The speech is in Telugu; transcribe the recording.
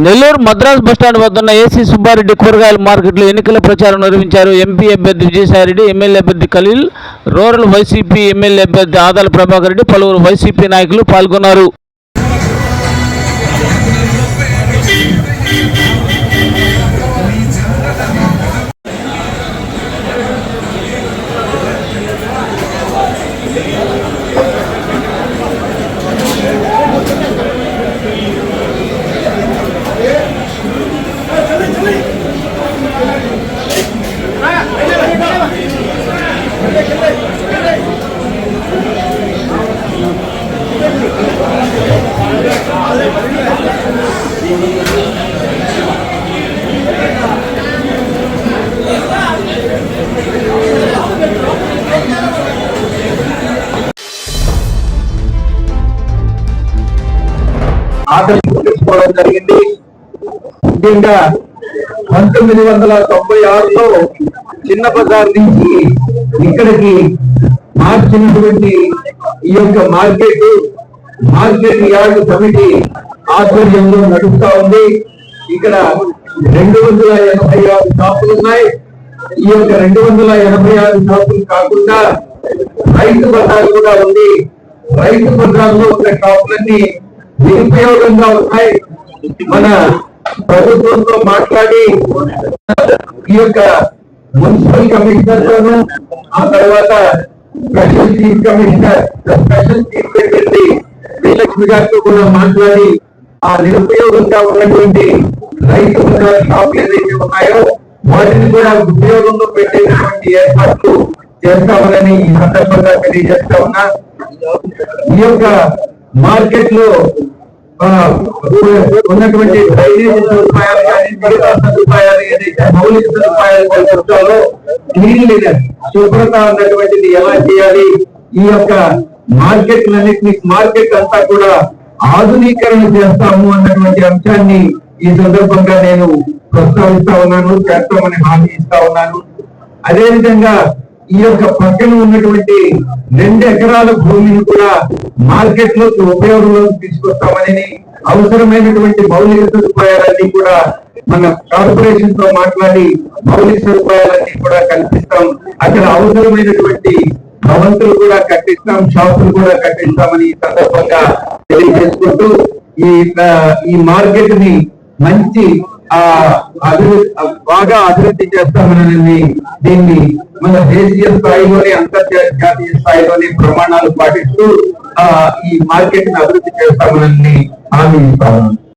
నెల్లూరు మద్రాస్ బస్టాండ్ వద్ద ఉన్న ఏసీ సుబ్బారెడ్డి కూరగాయల మార్కెట్లో ఎన్నికల ప్రచారం నిర్వహించారు ఎంపీ అభ్యర్థి విజయసాయిరెడ్డి ఎమ్మెల్యే అభ్యర్థి ఖలీల్ రూరల్ వైసీపీ ఎమ్మెల్యే అభ్యర్థి ఆదాల ప్రభాకర్ రెడ్డి పలువురు వైసీపీ నాయకులు పాల్గొన్నారు. ఆకర్షించుకోవడం జరిగింది. ముఖ్యంగా పంతొమ్మిది వందల తొంభై ఆరులో చిన్న బజార్ నుంచి ఇక్కడికి మార్చినటువంటి ఈ యొక్క మార్కెట్ మార్కెట్ యార్డ్ కమిటీ ఆధ్వర్యంలో నడుస్తా ఉంది. ఇక్కడ రెండు వందల ఎనభై ఆరు షాపులు ఉన్నాయి. ఈ యొక్క రెండు వందల ఎనభై ఆరు షాపులు కాకుండా రైతు బజార్ కూడా ఉంది. రైతు బజార్లో ఉన్న షాపులన్నీ నిరుపయోగంగా ఉన్నాయి. మన ప్రభుత్వంతో మాట్లాడి ఈ యొక్క మున్సిపల్ కమిషనర్ తోను ఆ తర్వాత special chief commissioner special chief secretary Srilakshmi గారితో కూడా మాట్లాడి ఆ నిరుపయోగంగా ఉన్నటువంటి రైతు షాపులు ఏదైతే ఉన్నాయో వాటిని కూడా ఉపయోగంలో పెట్టేటువంటి ఏర్పాట్లు చేస్తామని ఈ సందర్భంగా తెలియజేస్తా ఉన్నా. ఈ యొక్క మార్కెట్లో ఉన్నటువంటి డ్రైనేజ్ సదుపాయాలు కానీ మిగతా సదుపాయాలు ఏదైతే మౌలిక సదుపాయాలు కల్పించాలో క్లీన్లీనెస్ శుభ్రత అన్నటువంటిది ఎలా చేయాలి? ఈ యొక్క మార్కెట్లన్నింటినీ మార్కెట్ అంతా కూడా ఆధునీకరణ చేస్తాము అన్నటువంటి అంశాన్ని ఈ సందర్భంగా నేను ప్రస్తావిస్తా ఉన్నాను చేస్తామని హామీ ఇస్తా ఉన్నాను. అదే విధంగా ఈ యొక్క పక్కన ఉన్నటువంటి రెండు ఎకరాల భూమిని కూడా మార్కెట్లోకి ఉపయోగంలోకి తీసుకొస్తామని అవసరమైనటువంటి మౌలిక సదుపాయాలన్నీ కూడా మన కార్పొరేషన్తో మాట్లాడి మౌలిక సదుపాయాలన్నీ కూడా కల్పిస్తాం. అక్కడ అవసరమైనటువంటి భవంతులు కూడా కట్టిస్తాం షాపులు కూడా కట్టిస్తామని సందర్భంగా తెలియజేసుకుంటూ ఈ ఈ మార్కెట్ని మంచి ఆ అభివృద్ధి బాగా అభివృద్ధి చేస్తామని దీన్ని మన దేశీయ స్థాయిలోనే అంతర్జాతీయ స్థాయిలోనే ప్రమాణాలు పాటిస్తూ ఆ ఈ మార్కెట్ని అభివృద్ధి చేస్తామని హామీ ఇస్తాము.